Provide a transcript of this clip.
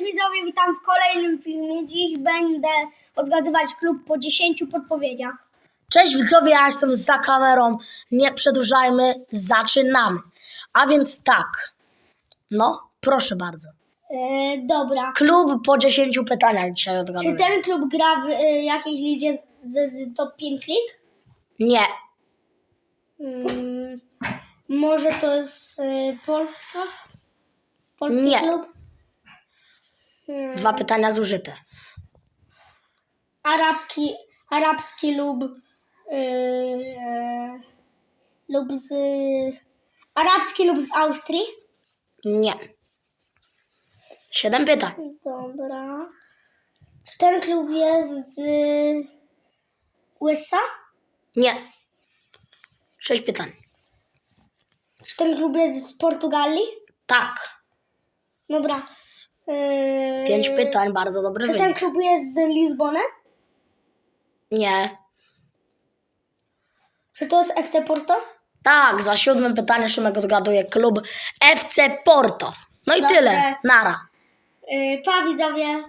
widzowie, witam w kolejnym filmie. Dziś będę odgadywać klub po 10 podpowiedziach. Cześć widzowie, ja jestem za kamerą. Nie przedłużajmy, zaczynamy. A więc tak. No, proszę bardzo. E, dobra. Klub po 10 pytaniach dzisiaj Czy odgaduję. ten klub gra w e, jakiejś lidzie z, z top 5 lig? Nie, Mm, może to jest e, Polska? Polski Nie. klub? Hmm, dwa pytania zużyte. Arabki, arabski lub e, lub z arabski lub z Austrii? Nie. Siedem pytań. Dobra. Czy ten klub jest z USA? Nie. Sześć pytań. Czy ten klub jest z Portugalii? Tak. Dobra. Yy, Pięć pytań, bardzo dobry Czy ten wynik. klub jest z Lizbony? Nie. Czy to jest FC Porto? Tak, za siódmym pytaniem Szymek odgaduje klub FC Porto. No i Dobrze. tyle. Nara. Yy, pa widzowie.